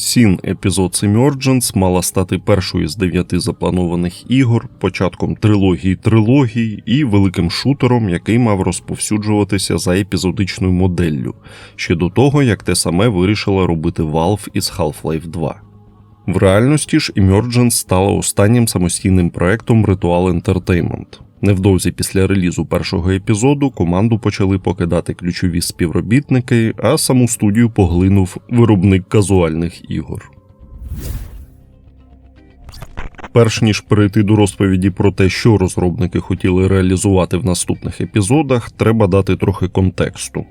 Сін епізод Emergence мала стати першою з дев'яти запланованих ігор, початком трилогії трилогій і великим шутером, який мав розповсюджуватися за епізодичною моделлю, ще до того, як те саме вирішила робити Valve із Half-Life 2. В реальності ж Emergence стала останнім самостійним проектом Ritual Entertainment. Невдовзі після релізу першого епізоду команду почали покидати ключові співробітники, а саму студію поглинув виробник казуальних ігор. Перш ніж перейти до розповіді про те, що розробники хотіли реалізувати в наступних епізодах, треба дати трохи контексту.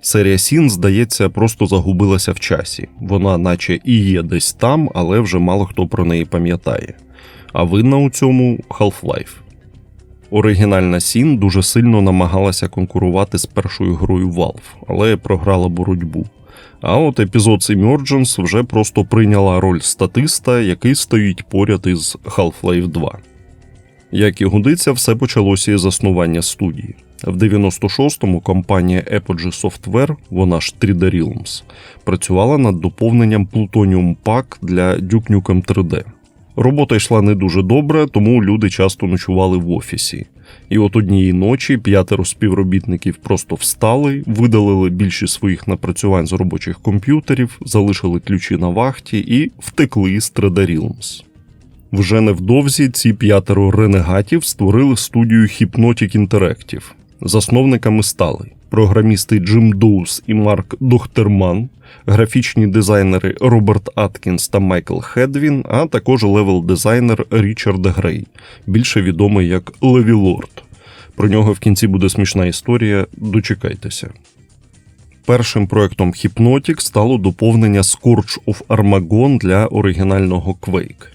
Серія Сін, здається, просто загубилася в часі. Вона, наче і є десь там, але вже мало хто про неї пам'ятає. А винна у цьому Half-Life. Оригінальна Сін дуже сильно намагалася конкурувати з першою грою Valve, але програла боротьбу. А от епізод Emergence вже просто прийняла роль статиста, який стоїть поряд із Half-Life 2. Як і годиться, все почалося із заснування студії. В 96-му компанія Apogee Software, вона ж 3D Realms, працювала над доповненням Plutonium Pack для Duke Nukem 3D. Робота йшла не дуже добре, тому люди часто ночували в офісі. І от однієї ночі п'ятеро співробітників просто встали, видалили більшість своїх напрацювань з робочих комп'ютерів, залишили ключі на вахті і втекли з 3D Realms. Вже невдовзі ці п'ятеро ренегатів створили студію Hypnotic Interactive. Засновниками стали програмісти Джим Доус і Марк Дохтерман, графічні дизайнери Роберт Аткінс та Майкл Хедвін, а також левел-дизайнер Річард Грей, більше відомий як Леві Лорд. Про нього в кінці буде смішна історія. Дочекайтеся. Першим проектом Hypnotic стало доповнення Scorch of Armagon для оригінального Quake.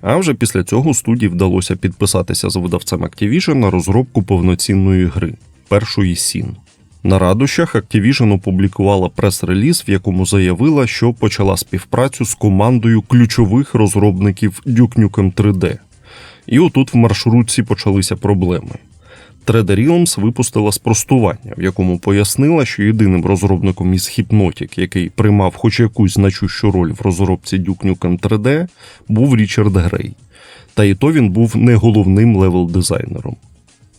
А вже після цього студії вдалося підписатися з видавцем Activision на розробку повноцінної гри першої Сін. На радощах Activision опублікувала прес-реліз, в якому заявила, що почала співпрацю з командою ключових розробників Duke Nukem 3D. І отут в маршрутці почалися проблеми. 3D Realms випустила спростування, в якому пояснила, що єдиним розробником із Hypnotic, який приймав хоч якусь значущу роль в розробці Duke Nukem 3D, був Річард Грей. Та і то він був не головним левел-дизайнером.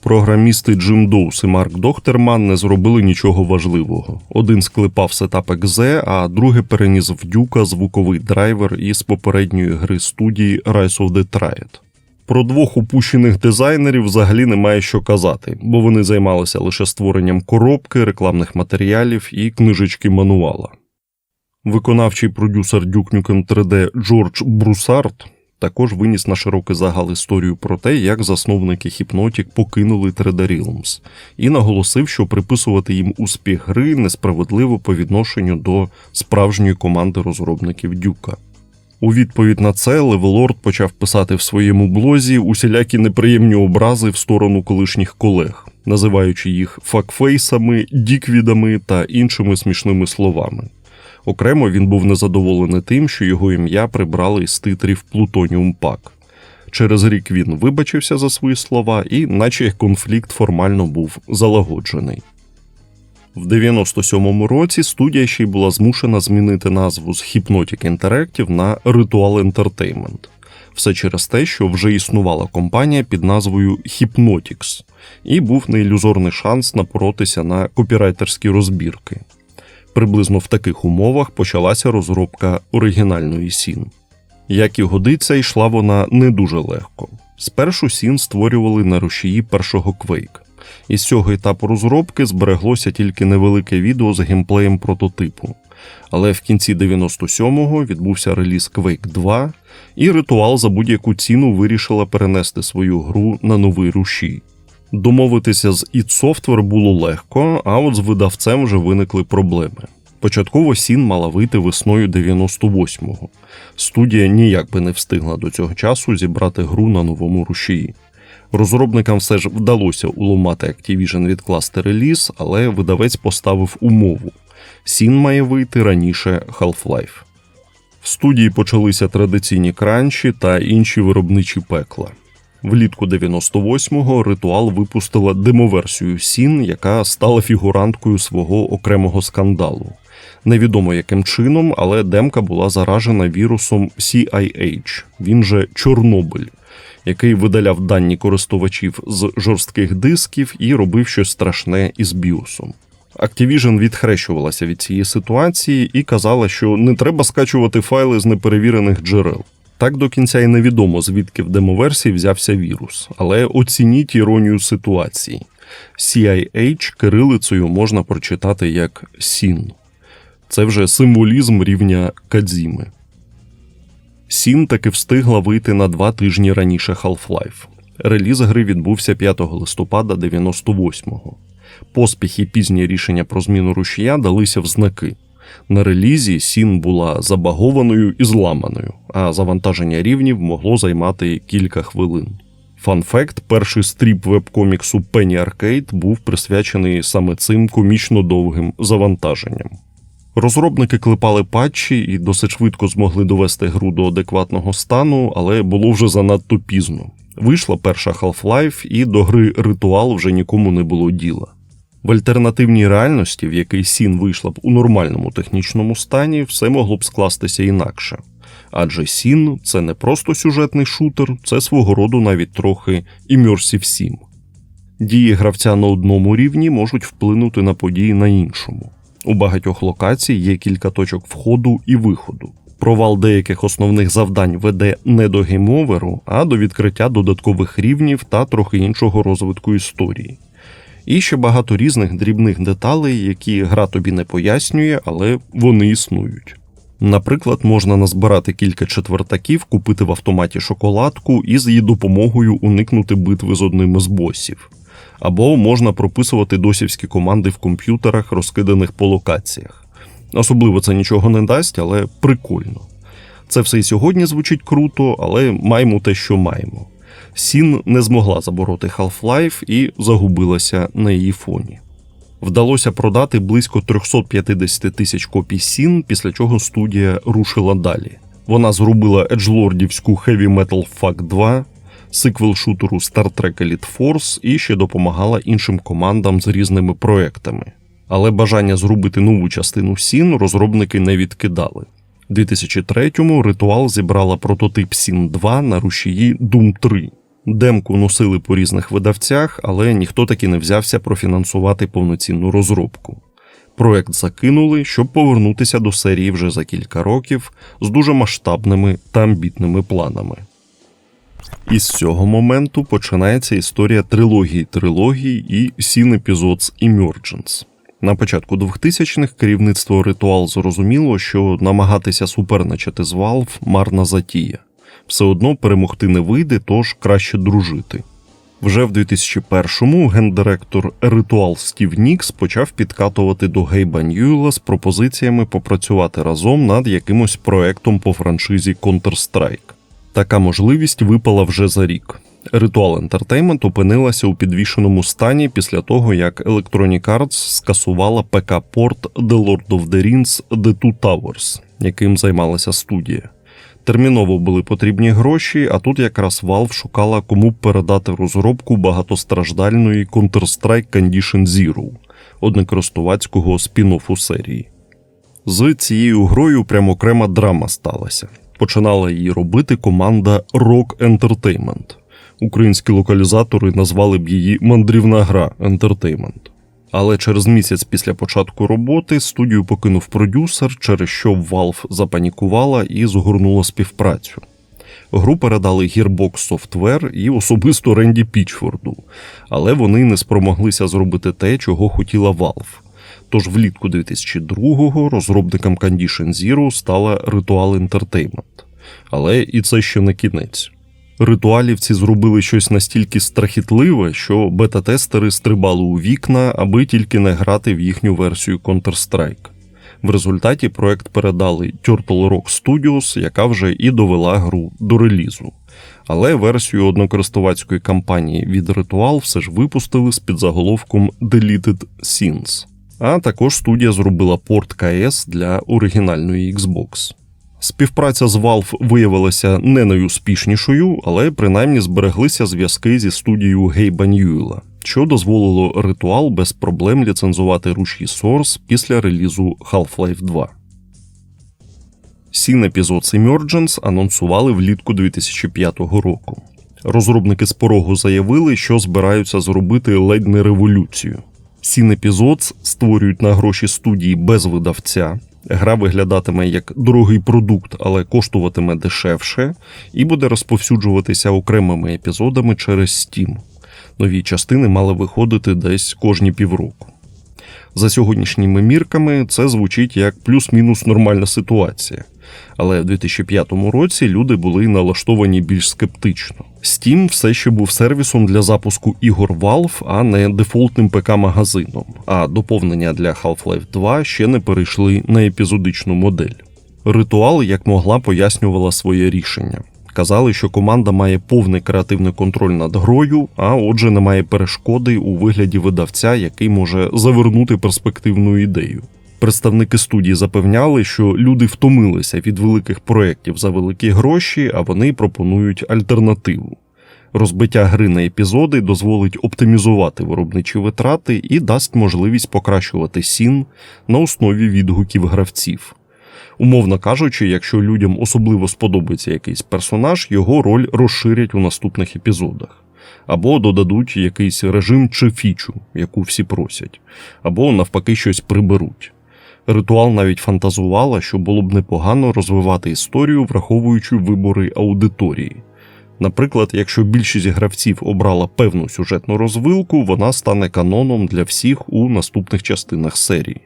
Програмісти Джим Доус і Марк Дохтерман не зробили нічого важливого. Один склепав сетап .exe, а другий переніс в дюка звуковий драйвер із попередньої гри студії Rise of the Triad. Про двох упущених дизайнерів взагалі немає що казати, бо вони займалися лише створенням коробки, рекламних матеріалів і книжечки мануала. Виконавчий продюсер Duke Nukem 3D Джордж Брусард також виніс на широкий загал історію про те, як засновники Hypnotic покинули 3D Realms, і наголосив, що приписувати їм успіх гри несправедливо по відношенню до справжньої команди розробників Дюка. У відповідь на це Левелорд почав писати в своєму блозі усілякі неприємні образи в сторону колишніх колег, називаючи їх факфейсами, діквідами та іншими смішними словами. Окремо він був незадоволений тим, що його ім'я прибрали із титрів Plutonium Pack. Через рік він вибачився за свої слова, і, наче конфлікт формально був залагоджений. В 97-му році студія ще й була змушена змінити назву з Hypnotic Interactive на Ritual Entertainment. Все через те, що вже існувала компанія під назвою Hypnotics, і був неілюзорний шанс напоротися на копірайтерські розбірки. Приблизно в таких умовах почалася розробка оригінальної Сін. Як і годиться, йшла вона не дуже легко. Спершу Сін створювали на рушії першого Quake. Із цього етапу розробки збереглося тільки невелике відео з геймплеєм прототипу. Але в кінці 97-го відбувся реліз Quake 2, і ритуал за будь-яку ціну вирішила перенести свою гру на новий рушій. Домовитися з id Software було легко, а от з видавцем вже виникли проблеми. Початково Сін мала вийти весною 98-го. Студія ніяк би не встигла до цього часу зібрати гру на новому рушії. Розробникам все ж вдалося уламати Activision відкласти реліз, але видавець поставив умову: Сін має вийти раніше Half-Life. В студії почалися традиційні кранчі та інші виробничі пекла. Влітку 98-го ритуал випустила демоверсію Сін, яка стала фігуранткою свого окремого скандалу. Невідомо яким чином, але демка була заражена вірусом CIH, він же Чорнобиль, який видаляв дані користувачів з жорстких дисків і робив щось страшне із біосом. Activision відхрещувалася від цієї ситуації і казала, що не треба скачувати файли з неперевірених джерел. Так до кінця й невідомо, звідки в демоверсії взявся вірус, але оцініть іронію ситуації. CIH кирилицею можна прочитати як Сін. Це вже символізм рівня Кадзіми. Сін таки встигла вийти на два тижні раніше Half-Life. Реліз гри відбувся 5 листопада 98-го. Поспіх і пізні рішення про зміну рушія далися в знаки. На релізі Сін була забагованою і зламаною, а завантаження рівнів могло займати кілька хвилин. Фан-факт, перший стріп веб-коміксу Penny Arcade був присвячений саме цим комічно довгим завантаженням. Розробники клепали патчі і досить швидко змогли довести гру до адекватного стану, але було вже занадто пізно. Вийшла перша Half-Life, і до гри ритуал вже нікому не було діла. В альтернативній реальності, в якій Сін вийшла б у нормальному технічному стані, все могло б скластися інакше. Адже Сін це не просто сюжетний шутер, це свого роду навіть трохи Immersive Sim. Дії гравця на одному рівні можуть вплинути на події на іншому. У багатьох локацій є кілька точок входу і виходу. Провал деяких основних завдань веде не до геймоверу, а до відкриття додаткових рівнів та трохи іншого розвитку історії. І ще багато різних дрібних деталей, які гра тобі не пояснює, але вони існують. Наприклад, можна назбирати кілька четвертаків, купити в автоматі шоколадку і з її допомогою уникнути битви з одним із босів. Або можна прописувати досівські команди в комп'ютерах, розкиданих по локаціях. Особливо це нічого не дасть, але прикольно. Це все і сьогодні звучить круто, але маємо те, що маємо. Сін не змогла забороти Half-Life і загубилася на її фоні. Вдалося продати близько 350 тисяч копій Сін, після чого студія рушила далі. Вона зробила еджлордівську Heavy Metal Fuck 2, сиквел шутеру Star Trek Elite Force і ще допомагала іншим командам з різними проектами. Але бажання зробити нову частину Сін розробники не відкидали. У 2003-му ритуал зібрала прототип Сін 2 на рушії Doom 3. Демку носили по різних видавцях, але ніхто таки не взявся профінансувати повноцінну розробку. Проект закинули, щоб повернутися до серії вже за кілька років з дуже масштабними та амбітними планами. І з цього моменту починається історія трилогії трилогій і Sin Episodes Emergence. На початку 2000-х керівництво ритуал зрозуміло, що намагатися суперничати з Valve марна затія. Все одно перемогти не вийде, тож краще дружити. Вже в 2001-му гендиректор Ритуал Стів Нікс почав підкатувати до Гейба Ньюела з пропозиціями попрацювати разом над якимось проектом по франшизі Counter-Strike. Така можливість випала вже за рік. Ritual Entertainment опинилася у підвішеному стані після того, як Electronic Arts скасувала ПК-порт The Lord of the Rings The Two Towers, яким займалася студія. Терміново були потрібні гроші, а тут якраз Valve шукала кому передати розробку багатостраждальної Counter-Strike Condition Zero, однокористувацького спін-оффу серії. З цією грою прямо окрема драма сталася. Починала її робити команда Rock Entertainment. Українські локалізатори назвали б її мандрівна гра Entertainment. Але через місяць після початку роботи студію покинув продюсер, через що Valve запанікувала і згорнула співпрацю. Гру передали Gearbox Software і особисто Ренді Пічфорду, але вони не спромоглися зробити те, чого хотіла Valve. Тож влітку 2002-го розробником Condition Zero стала Ritual Entertainment. Але і це ще не кінець. Ритуалівці зробили щось настільки страхітливе, що бета-тестери стрибали у вікна, аби тільки не грати в їхню версію Counter-Strike. В результаті проект передали Turtle Rock Studios, яка вже і довела гру до релізу. Але версію однокористувацької кампанії від Ritual все ж випустили з підзаголовком Deleted Scenes. А також студія зробила порт КС для оригінальної Xbox. Співпраця з Valve виявилася не найуспішнішою, але принаймні збереглися зв'язки зі студією Гейба Ньюела, що дозволило ритуал без проблем ліцензувати руші Source після релізу Half-Life 2. Сін Episodes Emergence анонсували влітку 2005 року. Розробники з порогу заявили, що збираються зробити ледь не революцію. Сін Episodes створюють на гроші студії без видавця. Гра виглядатиме як дорогий продукт, але коштуватиме дешевше, і буде розповсюджуватися окремими епізодами через Steam. Нові частини мали виходити десь кожні півроку. За сьогоднішніми мірками це звучить як плюс-мінус нормальна ситуація. Але в 2005 році люди були налаштовані більш скептично. Steam все ще був сервісом для запуску ігор Valve, а не дефолтним ПК-магазином. А доповнення для Half-Life 2 ще не перейшли на епізодичну модель. Ритуал як могла пояснювала своє рішення. Казали, що команда має повний креативний контроль над грою, а отже, немає перешкоди у вигляді видавця, який може завернути перспективну ідею. Представники студії запевняли, що люди втомилися від великих проєктів за великі гроші, а вони пропонують альтернативу. Розбиття гри на епізоди дозволить оптимізувати виробничі витрати і дасть можливість покращувати сін на основі відгуків гравців. Умовно кажучи, якщо людям особливо сподобається якийсь персонаж, його роль розширять у наступних епізодах, або додадуть якийсь режим чи фічу, яку всі просять, або навпаки щось приберуть. Ритуал навіть фантазувала, що було б непогано розвивати історію, враховуючи вибори аудиторії. Наприклад, якщо більшість гравців обрала певну сюжетну розвилку, вона стане каноном для всіх у наступних частинах серії.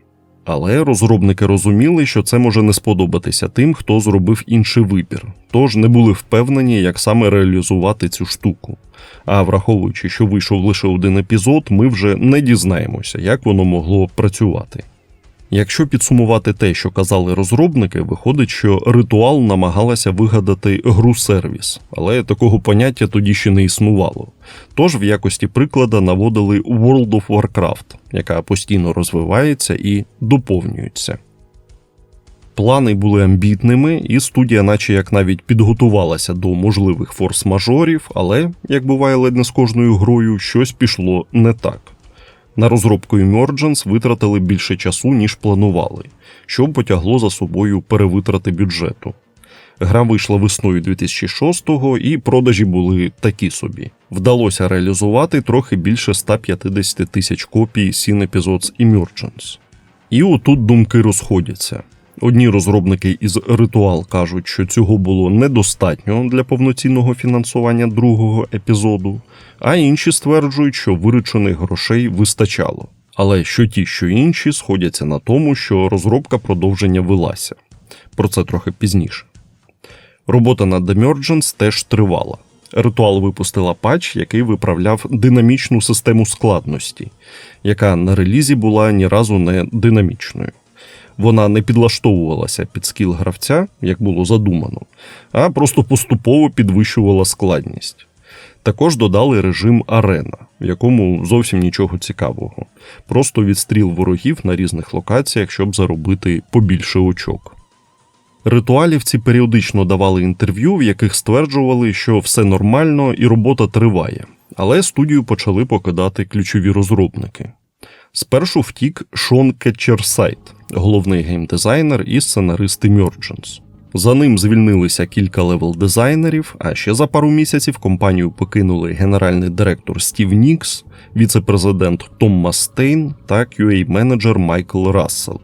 Але розробники розуміли, що це може не сподобатися тим, хто зробив інший вибір, тож не були впевнені, як саме реалізувати цю штуку. А враховуючи, що вийшов лише один епізод, ми вже не дізнаємося, як воно могло працювати. Якщо підсумувати те, що казали розробники, виходить, що ритуал намагалася вигадати гру сервіс, але такого поняття тоді ще не існувало. Тож в якості приклада наводили World of Warcraft, яка постійно розвивається і доповнюється. Плани були амбітними, і студія, наче як навіть підготувалася до можливих форс-мажорів, але, як буває ледь не з кожною грою, щось пішло не так. На розробку Emergence витратили більше часу, ніж планували, що потягло за собою перевитрати бюджету. Гра вийшла весною 2006-го, і продажі були такі собі. Вдалося реалізувати трохи більше 150 тисяч копій Sin Episodes Emergence. І отут думки розходяться. Одні розробники із ритуал кажуть, що цього було недостатньо для повноцінного фінансування другого епізоду, а інші стверджують, що виручених грошей вистачало. Але що ті, що інші сходяться на тому, що розробка продовження велася. Про це трохи пізніше. Робота над Emergence теж тривала. Ритуал випустила патч, який виправляв динамічну систему складності, яка на релізі була ні разу не динамічною. Вона не підлаштовувалася під скіл гравця, як було задумано, а просто поступово підвищувала складність. Також додали режим арена, в якому зовсім нічого цікавого, просто відстріл ворогів на різних локаціях, щоб заробити побільше очок. Ритуалівці періодично давали інтерв'ю, в яких стверджували, що все нормально і робота триває, але студію почали покидати ключові розробники. Спершу втік Шон Кетчерсайт, головний геймдизайнер і сценарист Emergence. За ним звільнилися кілька левел дизайнерів, а ще за пару місяців компанію покинули генеральний директор Стів Нікс, віце-президент Том Мастейн та QA-менеджер Майкл Рассел.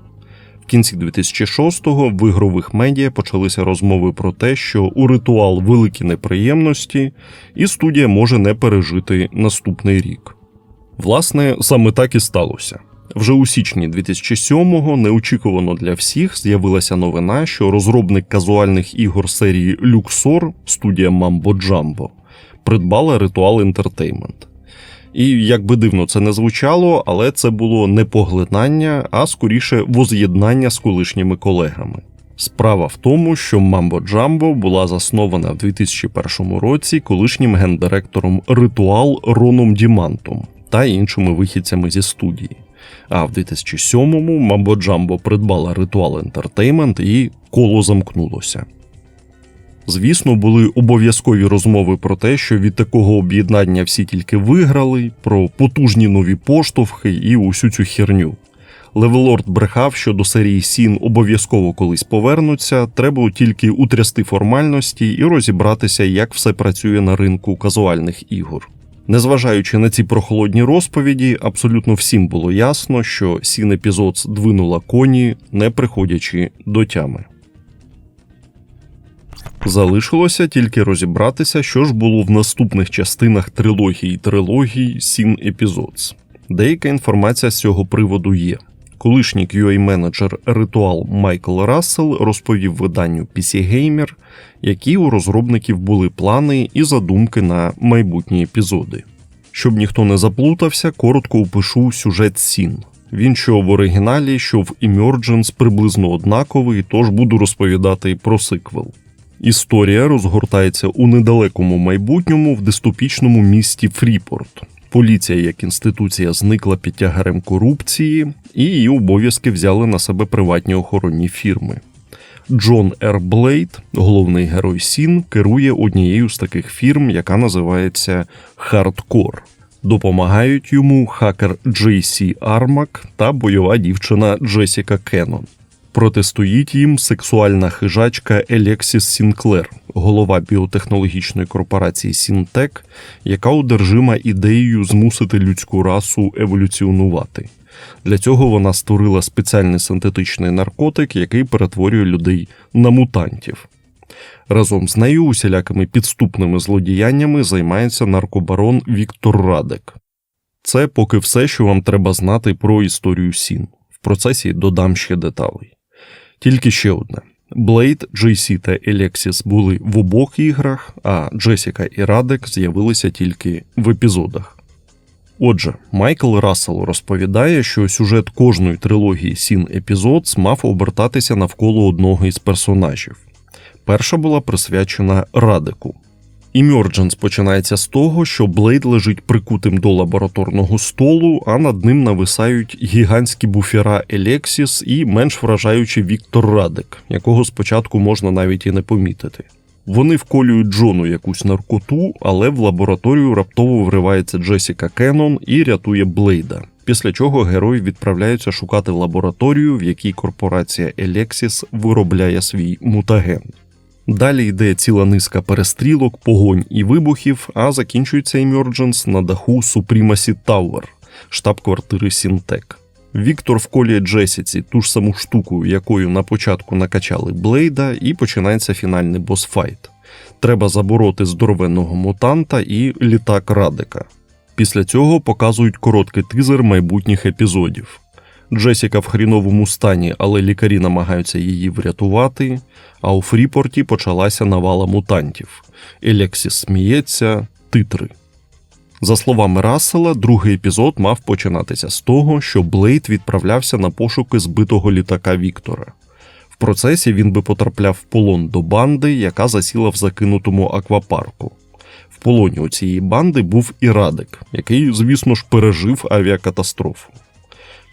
В кінці 2006-го в ігрових медіа почалися розмови про те, що у ритуал великі неприємності, і студія може не пережити наступний рік. Власне, саме так і сталося. Вже у січні 2007-го неочікувано для всіх з'явилася новина, що розробник казуальних ігор серії Luxor, студія Mambo Jumbo, придбала Ritual Entertainment. І як би дивно це не звучало, але це було не поглинання, а скоріше воз'єднання з колишніми колегами. Справа в тому, що Mambo Jumbo була заснована в 2001 році колишнім гендиректором Ритуал Роном Дімантом та іншими вихідцями зі студії. А в 2007-му Mambo Jumbo придбала Ritual Entertainment і коло замкнулося. Звісно, були обов'язкові розмови про те, що від такого об'єднання всі тільки виграли, про потужні нові поштовхи і усю цю херню. Левелорд брехав, що до серії Сін обов'язково колись повернуться, треба тільки утрясти формальності і розібратися, як все працює на ринку казуальних ігор. Незважаючи на ці прохолодні розповіді, абсолютно всім було ясно, що Сін епізод двинула коні, не приходячи до тями. Залишилося тільки розібратися, що ж було в наступних частинах трилогії трилогії Сін Епізодс. Деяка інформація з цього приводу є. Колишній QA-менеджер Ритуал Майкл Рассел розповів виданню PC Gamer, які у розробників були плани і задумки на майбутні епізоди. Щоб ніхто не заплутався, коротко опишу сюжет Сін. Він що в оригіналі, що в Emergence приблизно однаковий, тож буду розповідати про сиквел. Історія розгортається у недалекому майбутньому в дистопічному місті Фріпорт. Поліція як інституція зникла під тягарем корупції, і її обов'язки взяли на себе приватні охоронні фірми. Джон Р. Блейд, головний герой Сін, керує однією з таких фірм, яка називається Хардкор. Допомагають йому хакер Джей Сі Армак та бойова дівчина Джесіка Кеннон. Протистоїть їм сексуальна хижачка Елексіс Сінклер, голова біотехнологічної корпорації Сінтек, яка одержима ідеєю змусити людську расу еволюціонувати. Для цього вона створила спеціальний синтетичний наркотик, який перетворює людей на мутантів. Разом з нею усілякими підступними злодіяннями займається наркобарон Віктор Радек. Це поки все, що вам треба знати про історію Сін. В процесі додам ще деталей. Тільки ще одне: Блейд, Джейсі та Елексіс були в обох іграх, а Джесіка і Радек з'явилися тільки в епізодах. Отже, Майкл Рассел розповідає, що сюжет кожної трилогії Сін епізод мав обертатися навколо одного із персонажів. Перша була присвячена Радику. Імердженс починається з того, що Блейд лежить прикутим до лабораторного столу, а над ним нависають гігантські буфера Елексіс і менш вражаючий Віктор Радик, якого спочатку можна навіть і не помітити. Вони вколюють Джону якусь наркоту, але в лабораторію раптово вривається Джесіка Кеннон і рятує Блейда. Після чого герой відправляються шукати лабораторію, в якій корпорація Елексіс виробляє свій мутаген. Далі йде ціла низка перестрілок, погонь і вибухів, а закінчується Emergence на даху Supremacy Tower, штаб-квартири Сінтек. Віктор вколює Джесіці ту ж саму штуку, якою на початку накачали Блейда, і починається фінальний босфайт. Треба забороти здоровенного мутанта і літак Радика. Після цього показують короткий тизер майбутніх епізодів. Джесіка в хріновому стані, але лікарі намагаються її врятувати. А у Фріпорті почалася навала мутантів. Елексіс сміється, титри. За словами Рассела, другий епізод мав починатися з того, що Блейд відправлявся на пошуки збитого літака Віктора. В процесі він би потрапляв в полон до банди, яка засіла в закинутому аквапарку. В полоні у цієї банди був і Радик, який, звісно ж, пережив авіакатастрофу.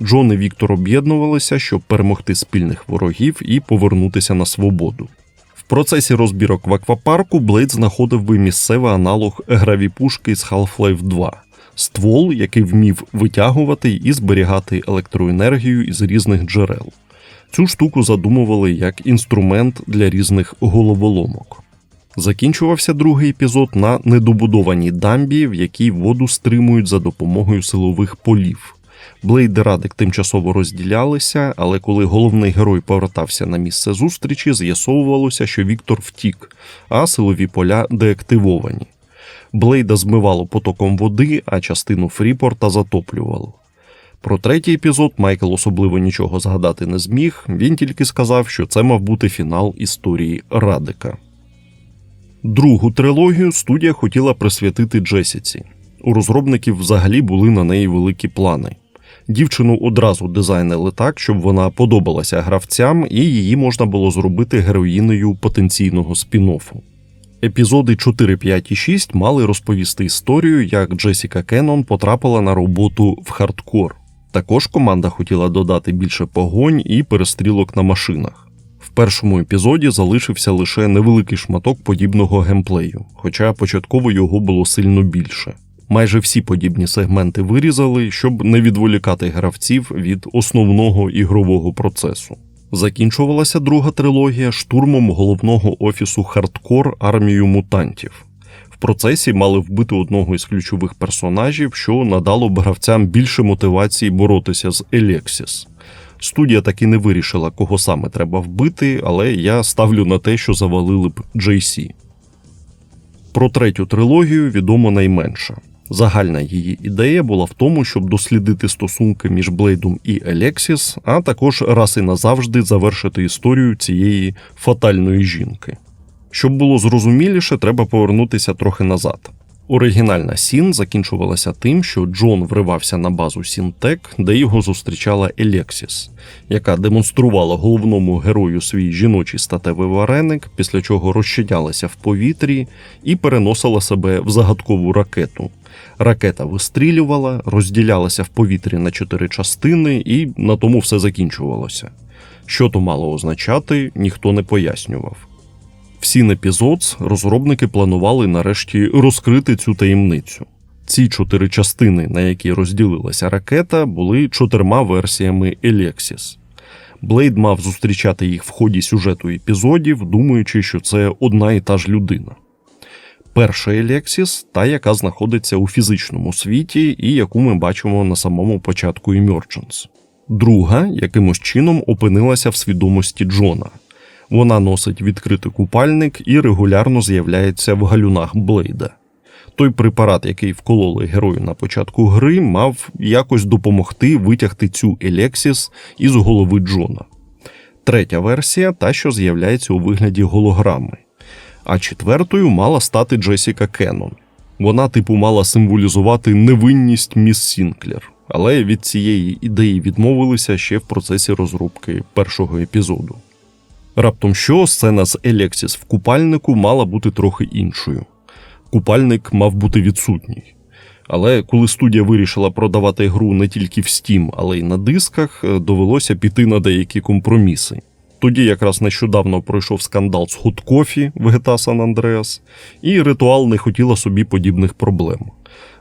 Джон і Віктор об'єднувалися, щоб перемогти спільних ворогів і повернутися на свободу. В процесі розбірок в аквапарку Блейд знаходив би місцевий аналог гравіпушки з Half-Life 2, ствол, який вмів витягувати і зберігати електроенергію із різних джерел. Цю штуку задумували як інструмент для різних головоломок. Закінчувався другий епізод на недобудованій дамбі, в якій воду стримують за допомогою силових полів. Блейд і Радик тимчасово розділялися, але коли головний герой повертався на місце зустрічі, з'ясовувалося, що Віктор втік, а силові поля деактивовані. Блейда змивало потоком води, а частину Фріпорта затоплювало. Про третій епізод Майкл особливо нічого згадати не зміг, він тільки сказав, що це мав бути фінал історії Радика. Другу трилогію студія хотіла присвятити Джесіці. У розробників взагалі були на неї великі плани. Дівчину одразу дизайнили так, щоб вона подобалася гравцям, і її можна було зробити героїнею потенційного спін-оффу. Епізоди 4, 5 і 6 мали розповісти історію, як Джесіка Кеннон потрапила на роботу в хардкор. Також команда хотіла додати більше погонь і перестрілок на машинах. В першому епізоді залишився лише невеликий шматок подібного геймплею, хоча початково його було сильно більше. Майже всі подібні сегменти вирізали, щоб не відволікати гравців від основного ігрового процесу. Закінчувалася друга трилогія штурмом головного офісу Хардкор армію мутантів. В процесі мали вбити одного із ключових персонажів, що надало б гравцям більше мотивації боротися з Елексіс. Студія таки не вирішила, кого саме треба вбити, але я ставлю на те, що завалили б JC. Про третю трилогію відомо найменше. Загальна її ідея була в тому, щоб дослідити стосунки між Блейдом і Елексіс, а також раз і назавжди завершити історію цієї фатальної жінки. Щоб було зрозуміліше, треба повернутися трохи назад. Оригінальна Сін закінчувалася тим, що Джон вривався на базу Сінтек, де його зустрічала Елексіс, яка демонструвала головному герою свій жіночий статевий вареник, після чого розчинялася в повітрі і переносила себе в загадкову ракету. Ракета вистрілювала, розділялася в повітрі на чотири частини, і на тому все закінчувалося. Що то мало означати, ніхто не пояснював. В Сін розробники планували нарешті розкрити цю таємницю. Ці чотири частини, на які розділилася ракета, були чотирма версіями Елексіс. Блейд мав зустрічати їх в ході сюжету епізодів, думаючи, що це одна і та ж людина. Перша Елексіс та, яка знаходиться у фізичному світі і яку ми бачимо на самому початку Emergence. Друга якимось чином опинилася в свідомості Джона. Вона носить відкритий купальник і регулярно з'являється в галюнах Блейда. Той препарат, який вкололи герою на початку гри, мав якось допомогти витягти цю Елексіс із голови Джона. Третя версія та, що з'являється у вигляді голограми. А четвертою мала стати Джесіка Кеннон. Вона, типу, мала символізувати невинність міс Сінклер, але від цієї ідеї відмовилися ще в процесі розробки першого епізоду. Раптом що сцена з Елексіс в купальнику мала бути трохи іншою. Купальник мав бути відсутній. Але коли студія вирішила продавати гру не тільки в Steam, але й на дисках, довелося піти на деякі компроміси. Тоді якраз нещодавно пройшов скандал з Coffee в GTA San Andreas, і ритуал не хотіла собі подібних проблем.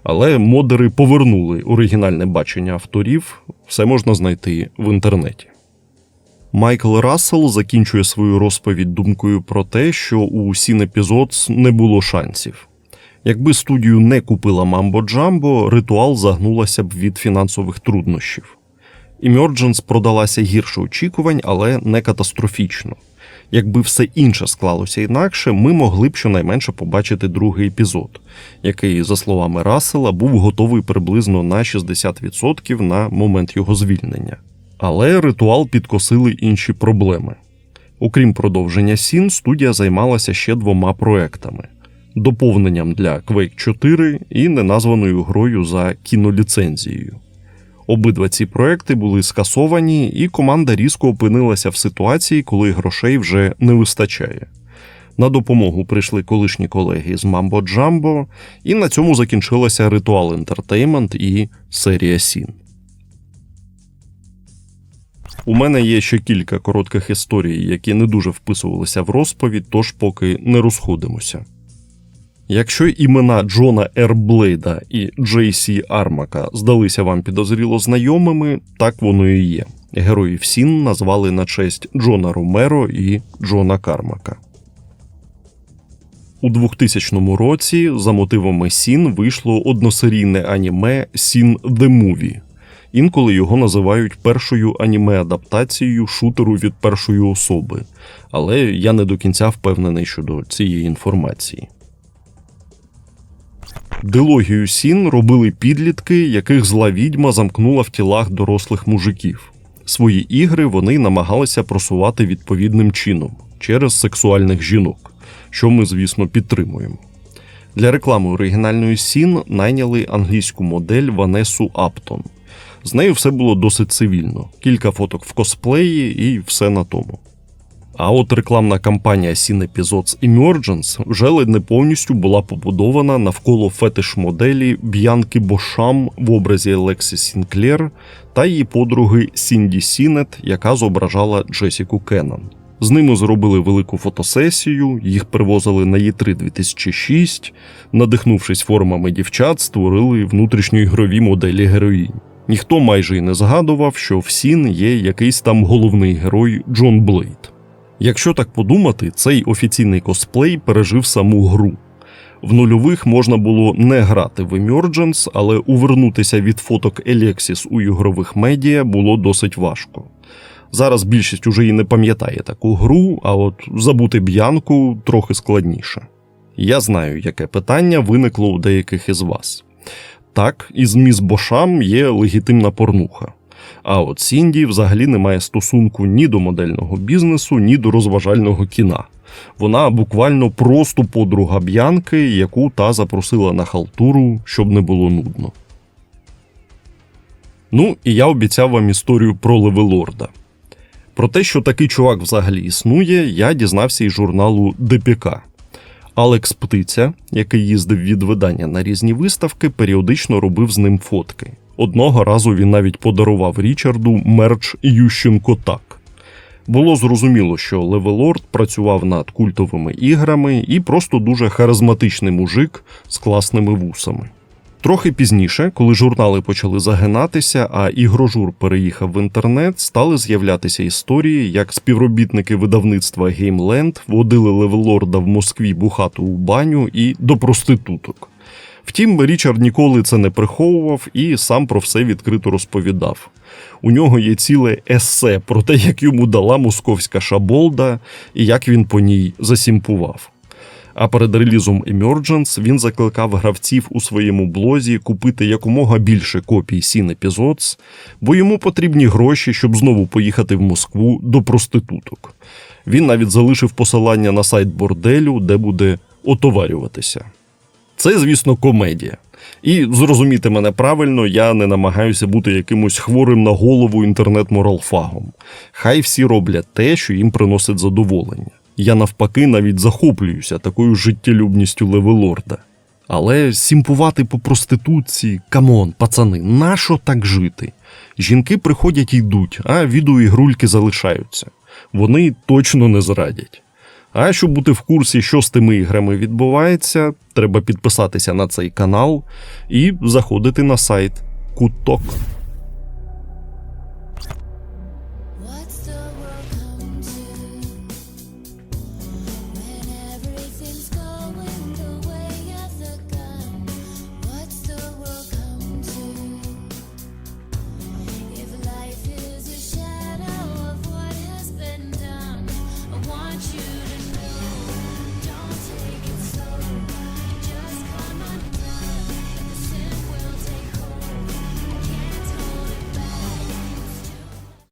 Але модери повернули оригінальне бачення авторів, все можна знайти в інтернеті. Майкл Рассел закінчує свою розповідь думкою про те, що у Сін Епізодс не було шансів. Якби студію не купила Мамбо Джамбо, ритуал загнулася б від фінансових труднощів. Emergence продалася гірше очікувань, але не катастрофічно. Якби все інше склалося інакше, ми могли б щонайменше побачити другий епізод, який, за словами Рассела, був готовий приблизно на 60% на момент його звільнення. Але ритуал підкосили інші проблеми. Окрім продовження Сін, студія займалася ще двома проектами: доповненням для Quake 4 і неназваною грою за кіноліцензією. Обидва ці проекти були скасовані, і команда різко опинилася в ситуації, коли грошей вже не вистачає. На допомогу прийшли колишні колеги з Mambo Jumbo, і на цьому закінчилася Ritual Entertainment і серія Сін. У мене є ще кілька коротких історій, які не дуже вписувалися в розповідь, тож поки не розходимося. Якщо імена Джона Р. Блейда і Джей Сі Армака здалися вам підозріло знайомими, так воно і є. Героїв Сін назвали на честь Джона Ромеро і Джона Кармака. У 2000 році за мотивами Сін вийшло односерійне аніме Сін The Movie. Інколи його називають першою аніме-адаптацією шутеру від першої особи, але я не до кінця впевнений щодо цієї інформації. Дилогію Сін робили підлітки, яких зла відьма замкнула в тілах дорослих мужиків. Свої ігри вони намагалися просувати відповідним чином через сексуальних жінок, що ми, звісно, підтримуємо. Для реклами оригінальної Сін найняли англійську модель Ванесу Аптон. З нею все було досить цивільно, кілька фоток в косплеї і все на тому. А от рекламна кампанія Sin Episodes Emergence вже ледь не повністю була побудована навколо фетиш-моделі Б'янки Бошам в образі Лексі Сінклер та її подруги Сінді Сінет, яка зображала Джесіку Кеннон. З ними зробили велику фотосесію, їх привозили на Є3 2006, надихнувшись формами дівчат, створили внутрішньоігрові моделі героїнь. Ніхто майже й не згадував, що в Сін є якийсь там головний герой Джон Блейд. Якщо так подумати, цей офіційний косплей пережив саму гру. В нульових можна було не грати в Emergence, але увернутися від фоток Елексіс у ігрових медіа було досить важко. Зараз більшість уже і не пам'ятає таку гру, а от забути б'янку трохи складніше. Я знаю, яке питання виникло у деяких із вас. Так, із міс Бошам є легітимна порнуха. А от Сінді взагалі не має стосунку ні до модельного бізнесу, ні до розважального кіна. Вона буквально просто подруга б'янки, яку та запросила на халтуру, щоб не було нудно. Ну, і я обіцяв вам історію про Левелорда. Про те, що такий чувак взагалі існує, я дізнався із журналу ДПК. Алекс Птиця, який їздив від видання на різні виставки, періодично робив з ним фотки. Одного разу він навіть подарував Річарду мерч Ющенко так. Було зрозуміло, що Левелорд працював над культовими іграми і просто дуже харизматичний мужик з класними вусами. Трохи пізніше, коли журнали почали загинатися, а ігрожур переїхав в інтернет, стали з'являтися історії, як співробітники видавництва GameLand водили Левелорда в Москві бухати у баню і до проституток. Втім, Річард ніколи це не приховував і сам про все відкрито розповідав. У нього є ціле есе про те, як йому дала московська шаболда і як він по ній засімпував. А перед релізом Emergence він закликав гравців у своєму блозі купити якомога більше копій Sin Episodes, бо йому потрібні гроші, щоб знову поїхати в Москву до проституток. Він навіть залишив посилання на сайт борделю, де буде отоварюватися. Це, звісно, комедія. І зрозумійте мене правильно, я не намагаюся бути якимось хворим на голову інтернет-моралфагом. Хай всі роблять те, що їм приносить задоволення. Я навпаки навіть захоплююся такою життєлюбністю Левелорда. Але сімпувати по проституції, камон, пацани, нащо так жити? Жінки приходять і йдуть, а відеоігрульки залишаються. Вони точно не зрадять. А щоб бути в курсі, що з тими іграми відбувається, треба підписатися на цей канал і заходити на сайт Куток.